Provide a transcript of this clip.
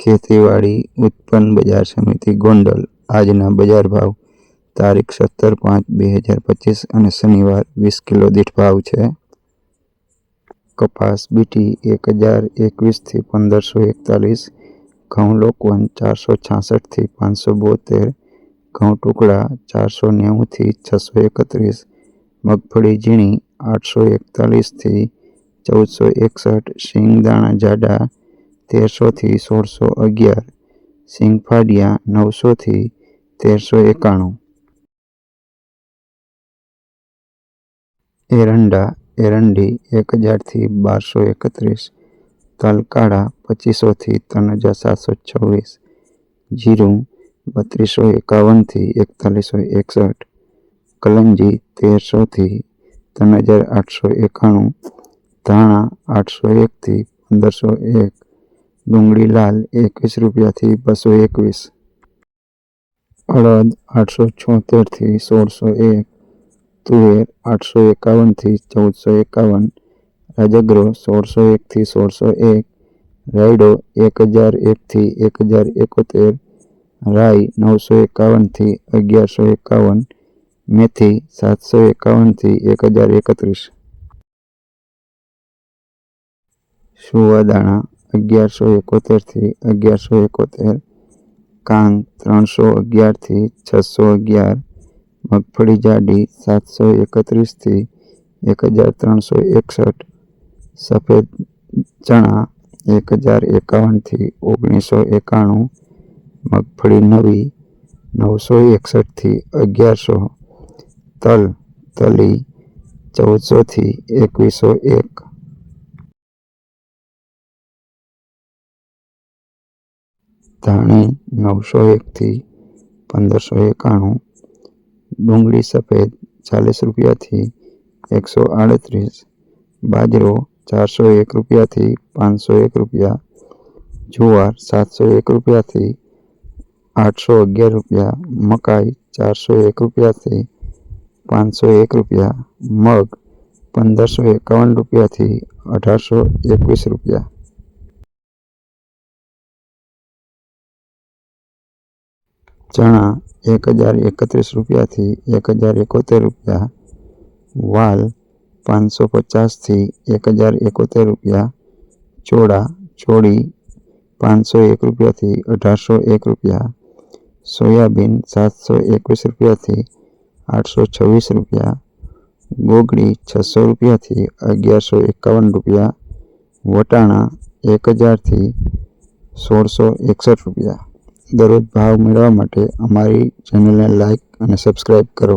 ખેતીવાડી ઉત્પન્ન બજાર સમિતિ ગોંડલ. આજના બજાર ભાવ તારીખ સત્તર પાંચ બે હજાર પચીસ અને શનિવાર વીસ કિલો દીઠ ભાવ છે. કપાસ બીટી એક હજાર એકવીસથી પંદરસો એકતાલીસ, ઘઉં લોકવન ચારસો છાસઠથી પાંચસો બોતેર, ઘઉં ટુકડા ચારસો નેવુંથી છસો એકત્રીસ, મગફળી ઝીણી આઠસો એકતાલીસથી ચૌદસો એકસઠ, શિંગદાણા જાડા તેરસોથી સોળસો અગિયાર. સિંગફાડિયા નવસોથી તેરસો એકાણું. એરંડા, એરંડી એક હજારથી બારસો એકત્રીસ. તલ કાળા પચીસોથી ત્રણ હજાર સાતસો છવ્વીસ. જીરું બત્રીસો એકાવનથી એકતાલીસો એકસઠ. કલંજી તેરસોથી ત્રણ હજાર આઠસો એકાણું. ધાણા આઠસો એકથી પંદરસો એક. ડુંગળી લાલ એકવીસ રૂપિયાથી બસો એકવીસ અડદ આઠસો છોતેરથી સોળસો એક તુવેર આઠસો એકાવનથી ચૌદસો એકાવન રાજગરો સોળસો એકથી સોળસો એક રાયડો એક હજાર એકથી એક હજાર એકોતેર રાઈ નવસો એકાવનથી અગિયારસો એકાવન મેથી સાતસો એકાવનથી એક હજાર એકત્રીસ સુવાદાણા અગિયારસો એકોતેરથી અગિયારસો એકોતેર, કાંગ ત્રણસો અગિયારથી છસો અગિયાર, મગફળી જાડી સાતસો એકત્રીસથી એક હજાર ત્રણસો એકસઠ, સફેદ ચણા એક હજાર એકાવનથી ઓગણીસો એકાણું, મગફળી નવી નવસો એકસઠથી અગિયારસો, તલ, તલી ચૌદસોથી એકવીસો એક ધાણી નવસો એકથી પંદરસો એકાણું ડુંગળી સફેદ ચાલીસ રૂપિયાથી એકસો આડત્રીસ બાજરો ચારસો એક રૂપિયાથી પાંચસો એક રૂપિયા જુવાર સાતસો એક રૂપિયાથી આઠસો અગિયાર રૂપિયા મકાઈ ચારસો એક રૂપિયાથી પાંચસો એક રૂપિયા મગ પંદરસો એકાવન રૂપિયાથી અઢારસો એકવીસ રૂપિયા ચણા એક હજાર એકત્રીસ રૂપિયાથી એક હજાર એકોતેર રૂપિયા વાલ પાંચસો પચાસથી એક હજાર એકોતેર રૂપિયા ચોળા ચોળી પાંચસો એક રૂપિયાથી અઢારસો એક રૂપિયા સોયાબીન સાતસો એકવીસ રૂપિયાથી આઠસો છવ્વીસ રૂપિયા ગોગડી છસો રૂપિયાથી અગિયારસો એકાવન રૂપિયા વટાણા એક હજારથી સોળસો એકસઠ રૂપિયા દરરોજ ભાવ મેળવવા માટે અમારી ચેનલને લાઇક અને સબસ્ક્રાઈબ કરો.